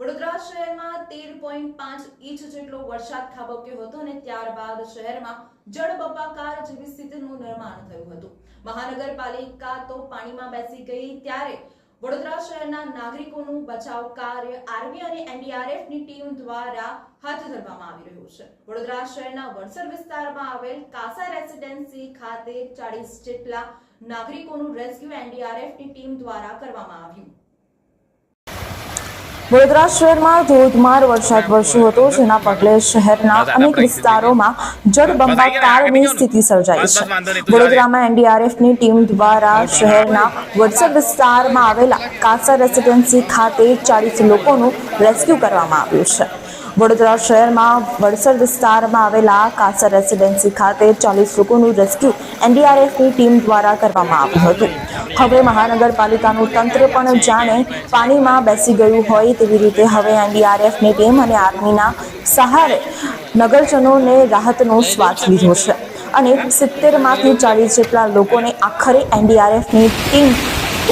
વડોદરા શહેરમાં તેર પોઈન્ટ પાંચ ઇંચ જેટલો વરસાદ ખાબક્યો હતો અને ત્યારબાદ શહેરમાં જળબંબાકાર જેવી સ્થિતિનું નિર્માણ થયું હતું. મહાનગરપાલિકા તો પાણીમાં બેસી ગઈ ત્યારે વડોદરા શહેરના નાગરિકોનું બચાવ કાર્ય આર્મી અને એનડીઆરએફની ટીમ દ્વારા હાથ ધરવામાં આવી રહ્યું છે. વડોદરા શહેરના વડસર વિસ્તારમાં આવેલ કાસા રેસિડેન્સી ખાતે ચાળીસ જેટલા નાગરિકોનું રેસ્ક્યુ એનડીઆરએફની ટીમ દ્વારા કરવામાં આવ્યું. વડોદરા શહેરમાં ધોધમાર વરસાદ વરસ્યો હતો જેના પગલે શહેરના અનેક વિસ્તારોમાં જળબંબાકારની સ્થિતિ સર્જાઈ છે. વડોદરામાં એનડીઆરએફની ટીમ દ્વારા શહેરના વડસર વિસ્તારમાં આવેલા કાસા રેસિડેન્સી ખાતે ચાલીસ લોકોનું રેસ્ક્યુ કરવામાં આવ્યું છે. વડોદરા શહેરમાં વડસર વિસ્તારમાં આવેલા કાસર રેસિડેન્સી ખાતે ચાલીસ લોકોનું રેસ્ક્યુ એનડીઆરએફની ટીમ દ્વારા કરવામાં આવ્યું હતું. હવે મહાનગરપાલિકાનું તંત્ર પણ જાણે પાણીમાં બેસી ગયું હોય તેવી રીતે હવે એનડીઆરએફની ટીમ અને આર્મીના સહારે નગરજનોને રાહતનો શ્વાસ લીધો છે. અને સિત્તેરમાંથી ચાલીસ જેટલા લોકોને આખરે એનડીઆરએફની ટીમ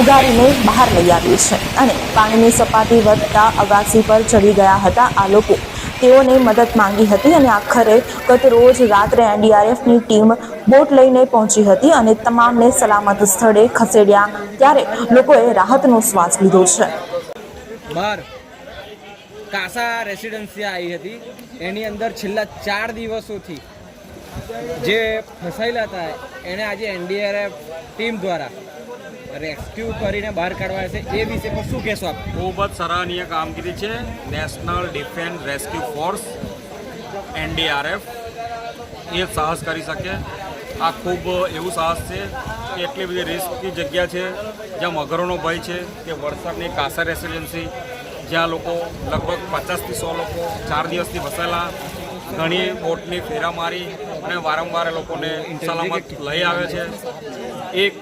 ઉગાડીને બહાર લઈ આવી છે. અને પાણીની સપાટી વધતા અગાસી પર ચડી ગયા હતા આ લોકો. તેઓને મદદ માંગી હતી અને આખરે ગત રોજ રાત્રે એનડીઆરએફની ટીમ બોટ લઈને પહોંચી હતી અને તમામને સલામત સ્થળે ખસેડ્યા ત્યારે લોકોએ રાહતનો શ્વાસ લીધો છે. બાર કાસા રેસિડન્સી આવી હતી. એની અંદર છેલ્લા ચાર દિવસોથી જે ફસાયેલા હતા, એને આજે એનડીઆરએફ ટીમ દ્વારા રેસ્ક્યુ કરીને બહાર કાઢવા છે. એ વિશે પણ શું કહેશો આપ? ખૂબ જ સરાહનીય કામગીરી છે. National defence rescue force NDRF એ સાહસ કરી શકે. આ ખૂબ એવું સાહસ છે કે એટલી બધી રિસ્કની જગ્યા છે જ્યાં મગરોનો ભય છે, કે વરસાદની કાસા રેસિડેન્સી જ્યાં લોકો લગભગ પચાસથી સો લોકો ચાર દિવસથી ફસાયેલા ઘણી બોટની ફેરા મારી અને વારંવાર એ લોકોને સલામત લઈ આવે છે. એક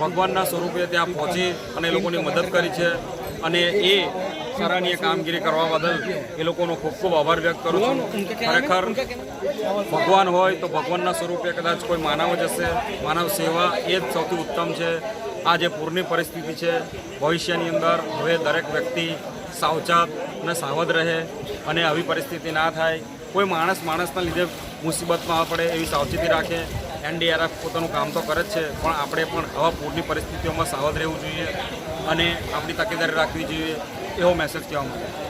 ભગવાનના સ્વરૂપે ત્યાં પહોંચી અને લોકોની મદદ કરી છે અને એ સરાહનીય કામગીરી કરવા બદલ એ લોકોનો ખૂબ ખૂબ આભાર વ્યક્ત કરું છું. ખરેખર ભગવાન હોય તો ભગવાનના સ્વરૂપે કદાચ કોઈ માનવ જ હશે. માનવ સેવા એ જ સૌથી ઉત્તમ છે. આ જે પૂરની પરિસ્થિતિ છે, ભવિષ્યની અંદર હવે દરેક વ્યક્તિ સાવચાત અને સાવધ રહે અને આવી પરિસ્થિતિ ના થાય કોઈ માણસ માણસના લીધે મુસીબતમાં ન પડે એવી સાવચેતી રાખે. એનડીઆરએફ પોતાનું કામ તો કરે જ છે, પણ આપણે પણ આવા પૂરની પરિસ્થિતિઓમાં સાવધ રહેવું જોઈએ અને આપણી તકેદારી રાખવી જોઈએ, એવો મેસેજ કહેવા માંગે